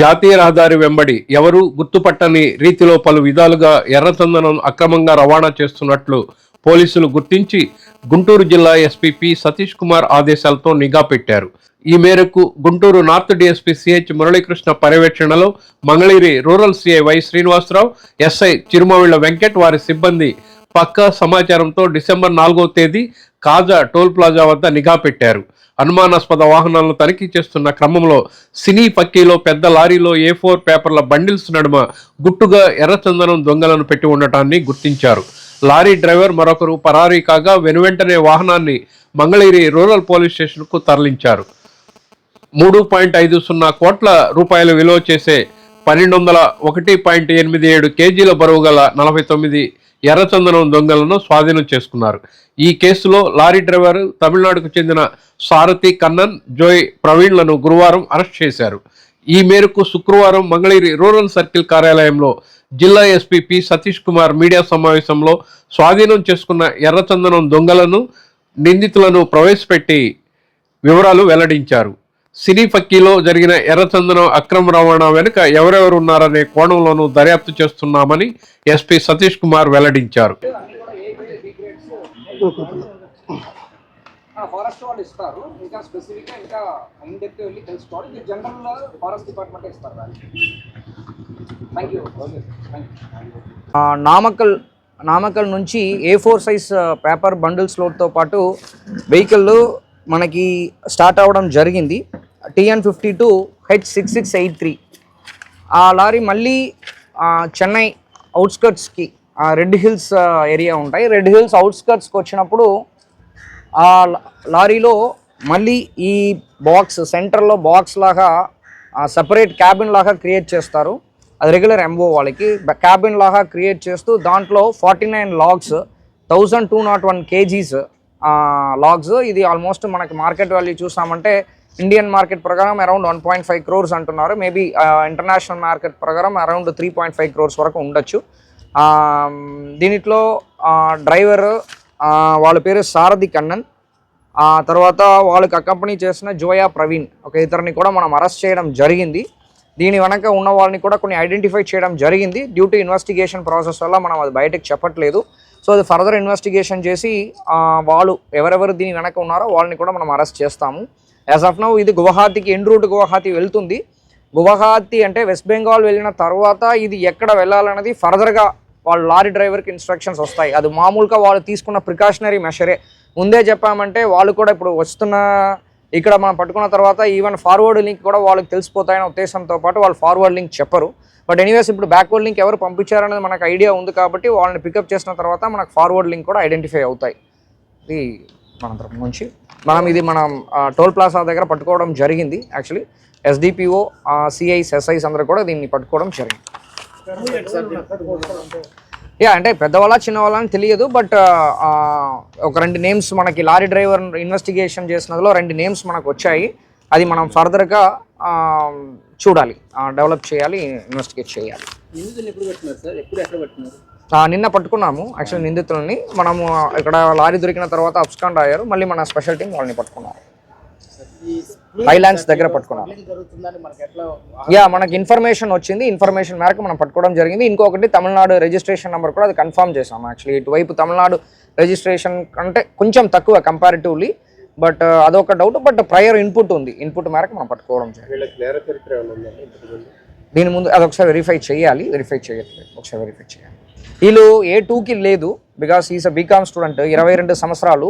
జాతీయ రహదారి వెంబడి ఎవరు గుర్తుపట్టని రీతిలో పలు విధాలుగా ఎర్రచందనం అక్రమంగా రవాణా చేస్తున్నట్లు పోలీసులు గుర్తించి గుంటూరు జిల్లా ఎస్పీ పి సతీష్ కుమార్ ఆదేశాలతో నిఘా పెట్టారు. ఈ మేరకు Guntur north DSP CH Muralikrishna పర్యవేక్షణలో Mangalagiri rural CI Y Srinivasarao SI Chirumavilla Venkat వారి సిబ్బంది పక్కా సమాచారంతో డిసెంబర్ నాలుగో తేదీ కాజా టోల్ ప్లాజా వద్ద నిఘా పెట్టారు. అనుమానాస్పద వాహనాలను తనిఖీ చేస్తున్న క్రమంలో సినీ పక్కీలో పెద్ద లారీలో ఏ ఫోర్ పేపర్ల బండిల్స్ నడుమ గుట్టుగా ఎర్రచందనం దొంగలను పెట్టి ఉండటాన్ని గుర్తించారు. లారీ డ్రైవర్ మరొకరు పరారీ కాగా వెనువెంటనే వాహనాన్ని మంగళగిరి రూరల్ పోలీస్ స్టేషన్కు తరలించారు. మూడు పాయింట్ ఐదు సున్నా కోట్ల రూపాయల విలువ చేసే పన్నెండు వందల ఒకటి పాయింట్ ఎనిమిది ఏడు కేజీల బరువు గల నలభై తొమ్మిది ఎర్రచందనం దొంగలను స్వాధీనం చేసుకున్నారు. ఈ కేసులో లారీ డ్రైవర్ తమిళనాడుకు చెందిన సారథి కన్నన్ జోయ్ ప్రవీణ్లను గురువారం అరెస్ట్ చేశారు. ఈ మేరకు శుక్రవారం మంగళగిరి రూరల్ సర్కిల్ కార్యాలయంలో జిల్లా SP P Satish Kumar media సమావేశంలో స్వాధీనం చేసుకున్న ఎర్రచందనం దొంగలను నిందితులను ప్రవేశపెట్టి వివరాలు వెల్లడించారు. సినీ ఫక్కీలో జరిగిన ఎర్రచందనం అక్రమ రవాణా వెనుక ఎవరెవరు ఉన్నారనే కోణంలోనూ దర్యాప్తు చేస్తున్నామని ఎస్పీ సతీష్ కుమార్ వెల్లడించారు. ఫారెస్ట్ వాళ్ళు ఇస్తారు. ఇంకా స్పెసిఫిక్గా ఇంకా ఇన్ డెప్త్ వెళ్ళి తెలుసుకోవాలి. ఇది జనరల్ ఫారెస్ట్ డిపార్ట్మెంట్ ఇస్తారు దానికి. థ్యాంక్ యూ థ్యాంక్ యూ ఆ, నామకల్ నామకల్ నుంచి A four size paper bundles లోడ్తో పాటు వెహికల్ మనకి స్టార్ట్ అవ్వడం జరిగింది. TN fifty two H six six eight three. ఆ లారీ మళ్ళీ చెన్నై అవుట్స్కర్ట్స్కి రెడ్ హిల్స్ ఏరియా ఉంటాయి. రెడ్ హిల్స్ అవుట్స్కర్ట్స్కి వచ్చినప్పుడు ఆ లారీలో మళ్ళీ ఈ బాక్స్ సెంటర్లో బాక్స్ లాగా సపరేట్ క్యాబిన్ లాగా క్రియేట్ చేస్తారు. అది రెగ్యులర్ ఎంఓ వాళ్ళకి. క్యాబిన్ లాగా క్రియేట్ చేస్తూ దాంట్లో forty nine logs thousand two nought one kgs logs. ఇది ఆల్మోస్ట్ మనకి మార్కెట్ వాల్యూ చూసామంటే ఇండియన్ మార్కెట్ ప్రకారం around one point five crores అంటున్నారు. మేబీ ఇంటర్నేషనల్ మార్కెట్ ప్రకారం around three point five crores వరకు ఉండొచ్చు. Um, దీనిట్లో డ్రైవర్ వాళ్ళ పేరు సారథి కన్నన్. ఆ తర్వాత వాళ్ళకి అకంపెనీ చేసిన జోయా ప్రవీణ్. ఒక ఇతరిని కూడా మనం అరెస్ట్ చేయడం జరిగింది. దీని వెనక ఉన్న వాళ్ళని కూడా కొన్ని ఐడెంటిఫై చేయడం జరిగింది. డ్యూ టు ఇన్వెస్టిగేషన్ ప్రాసెస్ వల్ల మనం అది బయటకు చెప్పట్లేదు. సో అది ఫర్దర్ ఇన్వెస్టిగేషన్ చేసి వాళ్ళు ఎవరెవరు దీని వెనక ఉన్నారో వాళ్ళని కూడా మనం అరెస్ట్ చేస్తాము. యాజ్ ఆఫ్ నౌ ఇది గువహాతికి ఎండ్ రూట్ గువహాతి వెళ్తుంది. గువహాతి అంటే వెస్ట్ బెంగాల్ వెళ్ళిన తర్వాత ఇది ఎక్కడ వెళ్ళాలన్నది ఫర్దర్గా వాళ్ళు లారీ డ్రైవర్కి ఇన్స్ట్రక్షన్స్ వస్తాయి. అది మామూలుగా వాళ్ళు తీసుకున్న ప్రికాషనరీ మెషరే ముందే చెప్పామంటే వాళ్ళు కూడా ఇప్పుడు వస్తున్న ఇక్కడ మనం పట్టుకున్న తర్వాత ఈవెన్ ఫార్వర్డ్ లింక్ కూడా వాళ్ళకి తెలిసిపోతాయనే ఉద్దేశంతో పాటు వాళ్ళు ఫార్వర్డ్ లింక్ చెప్పరు. బట్ ఎనీవేస్ ఇప్పుడు బ్యాక్వర్డ్ లింక్ ఎవరు పంపించారనేది మనకు ఐడియా ఉంది కాబట్టి వాళ్ళని పికప్ చేసిన తర్వాత మనకు ఫార్వర్డ్ లింక్ కూడా ఐడెంటిఫై అవుతాయి. ఇది మన తరపు నుంచి. మనం ఇది మనం టోల్ ప్లాజా దగ్గర పట్టుకోవడం జరిగింది యాక్చువల్లీ. ఎస్డిపిఓ సిఐస్ ఎస్ఐస్ అందరూ కూడా దీన్ని పట్టుకోవడం జరిగింది. యా అంటే పెద్దవాళ్ళ చిన్నవాళ్ళ అని తెలియదు బట్ ఒక రెండు నేమ్స్ మనకి లారీ డ్రైవర్ ఇన్వెస్టిగేషన్ చేసినదిలో రెండు నేమ్స్ మనకు వచ్చాయి. అది మనం ఫర్దర్గా చూడాలి డెవలప్ చేయాలి ఇన్వెస్టిగేట్ చేయాలి. నిన్న పట్టుకున్నాము యాక్చువల్ నిందితులని. మనము ఇక్కడ లారీ దొరికిన తర్వాత అబ్స్కాండ్ అయ్యారు. మళ్ళీ మన స్పెషల్ టీం వాళ్ళని పట్టుకున్నారు. హైలాండ్స్ దగ్గర పట్టుకున్నాం యా మనకి ఇన్ఫర్మేషన్ వచ్చింది. ఇన్ఫర్మేషన్ మేరకు మనం పట్టుకోవడం జరిగింది. ఇంకొకటి తమిళనాడు రిజిస్ట్రేషన్ నెంబర్ కూడా అది కన్ఫర్మ్ చేసాం యాక్చువల్లీ ఇటువైపు తమిళనాడు రిజిస్ట్రేషన్ అంటే కొంచెం తక్కువ కంపారిటివ్లీ బట్ అదొక డౌట్ బట్ ప్రయర్ ఇన్పుట్ ఉంది. ఇన్పుట్ మేరకు మనం పట్టుకోవడం జరిగింది. దీని ముందు అది ఒకసారి వెరిఫై చేయాలి. వెరిఫై చేయట్లేదు. ఒకసారి వెరిఫై చేయాలి. వీళ్ళు ఏ టూకి లేదు because is a BCom student ఇరవై రెండు సంవత్సరాలు.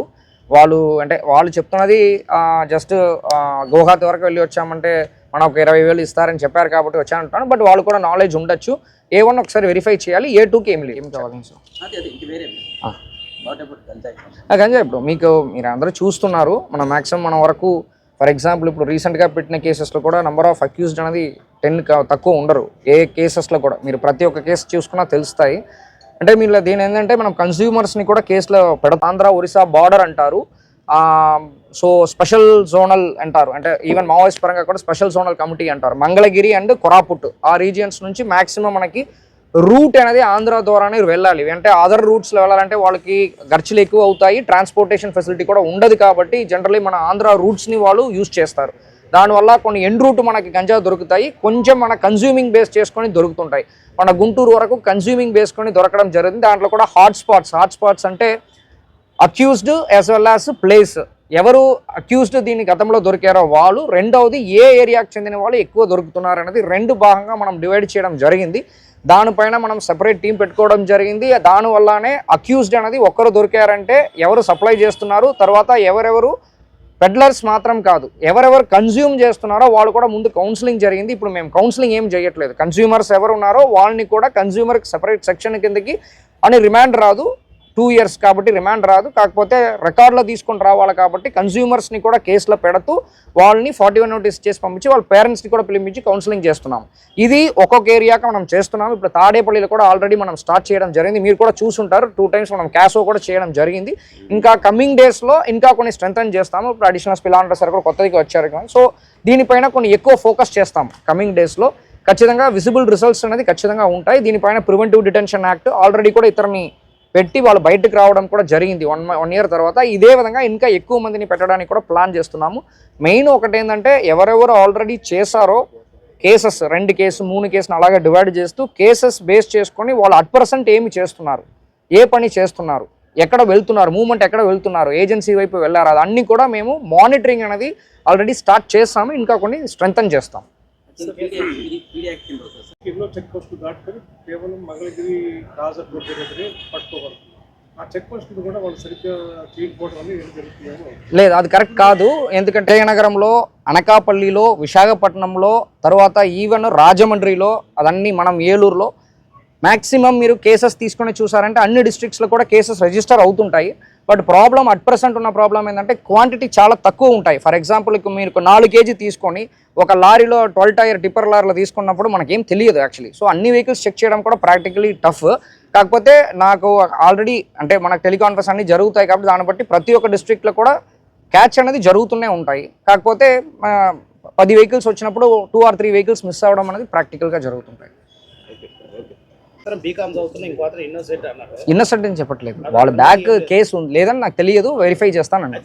వాళ్ళు అంటే వాళ్ళు చెప్తున్నది జస్ట్ గోహాతి వరకు వెళ్ళి వచ్చామంటే మనం ఒక ఇరవై వేలు ఇస్తారని చెప్పారు కాబట్టి వచ్చానంటాను బట్ వాళ్ళు కూడా నాలెడ్జ్ ఉండొచ్చు. ఏ వన్ ఒకసారి వెరిఫై చేయాలి ఏ టూకి ఏం లేదు. ఏం కావాలి సార్ గంజాయి ఇప్పుడు మీకు మీరు అందరూ చూస్తున్నారు మన మ్యాక్సిమం మన వరకు ఫర్ ఎగ్జాంపుల్ ఇప్పుడు రీసెంట్గా పెట్టిన కేసెస్లో కూడా నెంబర్ ఆఫ్ అక్యూజ్డ్ అనేది టెన్ తక్కువ ఉండరు. ఏ కేసెస్లో కూడా. మీరు ప్రతి ఒక్క కేసు చూసుకున్నా తెలుస్తాయి. అంటే మీరు దీని ఏంటంటే మనం కన్స్యూమర్స్ని కూడా కేసులో పెడ ఆంధ్ర ఒరిస్సా బార్డర్ అంటారు. సో స్పెషల్ జోనల్ అంటారు. అంటే ఈవెన్ మావోయిస్ట్ పరంగా కూడా స్పెషల్ జోనల్ కమిటీ అంటారు. మంగళగిరి అండ్ కొరాపుట్ ఆ రీజియన్స్ నుంచి మాక్సిమం మనకి రూట్ అనేది ఆంధ్ర ద్వారానే వెళ్ళాలి. అంటే అదర్ రూట్స్లో వెళ్ళాలంటే వాళ్ళకి ఖర్చులు ఎక్కువ అవుతాయి. ట్రాన్స్పోర్టేషన్ ఫెసిలిటీ కూడా ఉండదు కాబట్టి జనరలీ మన ఆంధ్ర రూట్స్ని వాళ్ళు యూజ్ చేస్తారు. దానివల్ల కొన్ని ఎండ్ రూట్ మనకి గంజా దొరుకుతాయి. కొంచెం మన కన్జ్యూమింగ్ బేస్ చేసుకొని దొరుకుతుంటాయి. మన గుంటూరు వరకు కన్జ్యూమింగ్ బేస్కొని దొరకడం జరిగింది. దాంట్లో కూడా హాట్ స్పాట్స్ హాట్ స్పాట్స్ అంటే accused as well as place ఎవరు అక్యూజ్డ్ దీని గతంలో దొరికారో వాళ్ళు రెండవది ఏ ఏరియాకి చెందిన వాళ్ళు ఎక్కువ దొరుకుతున్నారు అనేది రెండు భాగంగా మనం డివైడ్ చేయడం జరిగింది. దానిపైన మనం సెపరేట్ టీం పెట్టుకోవడం జరిగింది. దానివల్లనే అక్యూజ్డ్ అనేది ఒక్కరు దొరికారంటే ఎవరు సప్లై చేస్తున్నారు తర్వాత ఎవరెవరు పెడ్లర్స్ మాత్రం కాదు. ఎవరెవరు కన్జ్యూమ్ చేస్తున్నారో వాళ్ళు కూడా ముందు కౌన్సిలింగ్ జరిగింది. ఇప్పుడు మేము కౌన్సిలింగ్ ఏం చేయట్లేదు. కన్జ్యూమర్స్ ఎవరు ఉన్నారో వాళ్ళని కూడా కన్జ్యూమర్కి సెపరేట్ సెక్షన్ కిందకి అని రిమాండ్ రాదు. టూ ఇయర్స్ కాబట్టి రిమాండ్ రాదు. కాకపోతే రికార్డులో తీసుకొని రావాలి కాబట్టి కన్జ్యూమర్స్ని కూడా కేసులో పెడుతూ వాళ్ళని ఫార్టీ వన్ నోటీస్ చేసి పంపించి వాళ్ళ పేరెంట్స్ని కూడా పిలిపించి కౌన్సిలింగ్ చేస్తున్నాం. ఇది ఒక్కొక్క ఏరియాకి మనం చేస్తున్నాం. ఇప్పుడు తాడేపల్లిలో కూడా ఆల్రెడీ మనం స్టార్ట్ చేయడం జరిగింది. మీరు కూడా చూసుంటారు. టూ టైమ్స్ మనం క్యాషో కూడా చేయడం జరిగింది. ఇంకా కమింగ్ డేస్లో ఇంకా కొన్ని స్ట్రెంగ్ చేస్తాము. ఇప్పుడు అడిషనల్ స్పిల్ సార్ కూడా కొత్తది వచ్చారు సో దీనిపైన కొన్ని ఎక్కువ ఫోకస్ చేస్తాం కమింగ్ డేస్లో. ఖచ్చితంగా విజిబుల్ రిజల్ట్స్ అనేది ఖచ్చితంగా ఉంటాయి. దీనిపైన ప్రివెంటివ్ డిటెన్షన్ యాక్ట్ ఆల్రెడీ కూడా ఇతరుని పెట్టి వాళ్ళు బయటకు రావడం కూడా జరిగింది వన్ వన్ ఇయర్ తర్వాత. ఇదే విధంగా ఇంకా ఎక్కువ మందిని పెట్టడానికి కూడా ప్లాన్ చేస్తున్నాము. మెయిన్ ఒకటి ఏంటంటే ఎవరెవరు ఆల్రెడీ చేశారో కేసెస్ రెండు కేసు మూడు కేసులు అలాగే డివైడ్ చేస్తూ కేసెస్ బేస్ చేసుకొని వాళ్ళు అట్ పర్సెంట్ ఏమి చేస్తున్నారు? ఏ పని చేస్తున్నారు? ఎక్కడ వెళ్తున్నారు? మూమెంట్ ఎక్కడ వెళ్తున్నారు? ఏజెన్సీ వైపు వెళ్ళారు? అది అన్నీ కూడా మేము మానిటరింగ్ అనేది ఆల్రెడీ స్టార్ట్ చేస్తాము ఇంకా కొన్ని స్ట్రెంగ్తన్ చేస్తాం. ఎన్నో చెక్ పోస్ట్ దాటుకొని కేవలం మంగళగిరి రోడ్డు దగ్గరే పట్టుకోగలరు ఆ చెక్ పోస్ట్ కూడా వాళ్ళు సరిగ్గా చేయకపోవడం జరుగుతుందేమో. లేదు అది కరెక్ట్ కాదు. ఎందుకంటే నగరంలో అనకాపల్లిలో విశాఖపట్నంలో తర్వాత ఈవెన్ రాజమండ్రిలో అదన్నీ మనం ఏలూరులో మ్యాక్సిమం మీరు కేసెస్ తీసుకొని చూసారంటే అన్ని డిస్ట్రిక్ట్స్లో కూడా కేసెస్ రిజిస్టర్ అవుతుంటాయి. బట్ ప్రాబ్లం అట్ పర్సెంట్ ఉన్న ప్రాబ్లం ఏంటంటే క్వాంటిటీ చాలా తక్కువ ఉంటాయి. ఫర్ ఎగ్జాంపుల్ మీరు నాలుగు కేజీ తీసుకొని ఒక లారీలో ట్వెల్వ్ టైర్ టిప్పర్ లారీలో తీసుకున్నప్పుడు మనకేం తెలియదు యాక్చువల్లీ సో అన్ని వెహికల్స్ చెక్ చేయడం కూడా ప్రాక్టికలీ టఫ్ కాకపోతే నాకు ఆల్రెడీ అంటే మనకు టెలికాన్ఫరెన్స్ అన్ని జరుగుతాయి కాబట్టి దాన్ని బట్టి ప్రతి ఒక్క డిస్ట్రిక్ట్లో కూడా క్యాచ్ అనేది జరుగుతూనే ఉంటాయి. కాకపోతే పది వెహికల్స్ వచ్చినప్పుడు two or three vehicles miss అవ్వడం అనేది ప్రాక్టికల్గా జరుగుతుంటాయి. ఇన్నోసెంట్ అని చెప్పట్లేదు. వాళ్ళ బ్యాక్ కేసు ఉంది లేదని నాకు తెలియదు వెరిఫై చేస్తానండి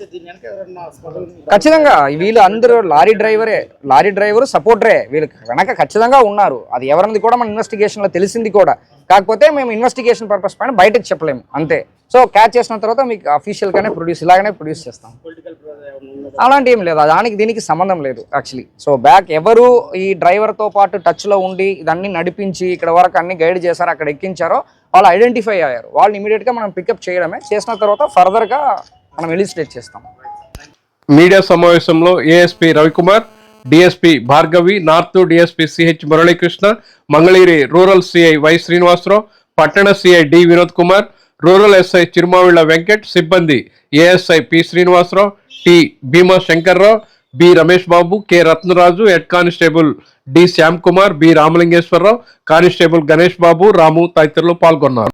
ఖచ్చితంగా వీళ్ళు అందరూ లారీ డ్రైవరే లారీ డ్రైవర్ సపోర్టరే వీళ్ళు వెనక ఖచ్చితంగా ఉన్నారు. అది ఎవరిది కూడా మన ఇన్వెస్టిగేషన్లో తెలిసింది కూడా. కాకపోతే మేము ఇన్వెస్టిగేషన్ పర్పస్ పైన బయటకు చెప్పలేము అంతే. సో క్యాచ్ చేసిన తర్వాత మీకు అఫీషియల్గానే ప్రొడ్యూస్ ఇలాగనే ప్రొడ్యూస్ చేస్తాం. పొలిటికల్ అలాంటి ఏం లేదు దానికి దీనికి సంబంధం లేదు యాక్చువల్లీ సో బ్యాక్ ఎవరు ఈ డ్రైవర్తో పాటు టచ్లో ఉండి ఇదన్నీ నడిపించి ఇక్కడ వరకు అన్ని గైడ్ చేశారో అక్కడ ఎక్కించారో వాళ్ళు ఐడెంటిఫై అయ్యారు. వాళ్ళని ఇమీడియట్గా మనం పికప్ చేయడమే. చేసిన తర్వాత ఫర్దర్గా మనం ఎలిస్టేట్ చేస్తాం. మీడియా సమావేశంలో ASP Ravikumar DSP Bhargavi north DSP CH Muralikrishna Mangalagiri rural CI Y Srinivasarao పట్టణ CI D Vinod Kumar rural SI Chirumavilla Venkat సిబ్బంది ASI P Srinivasarao T Bhima Shankarrao B Ramesh Babu K Ratnaraju head constable D Shyam Kumar B Ramalingeswararao constable Ganesh Babu Ramu తదితరులు పాల్గొన్నారు.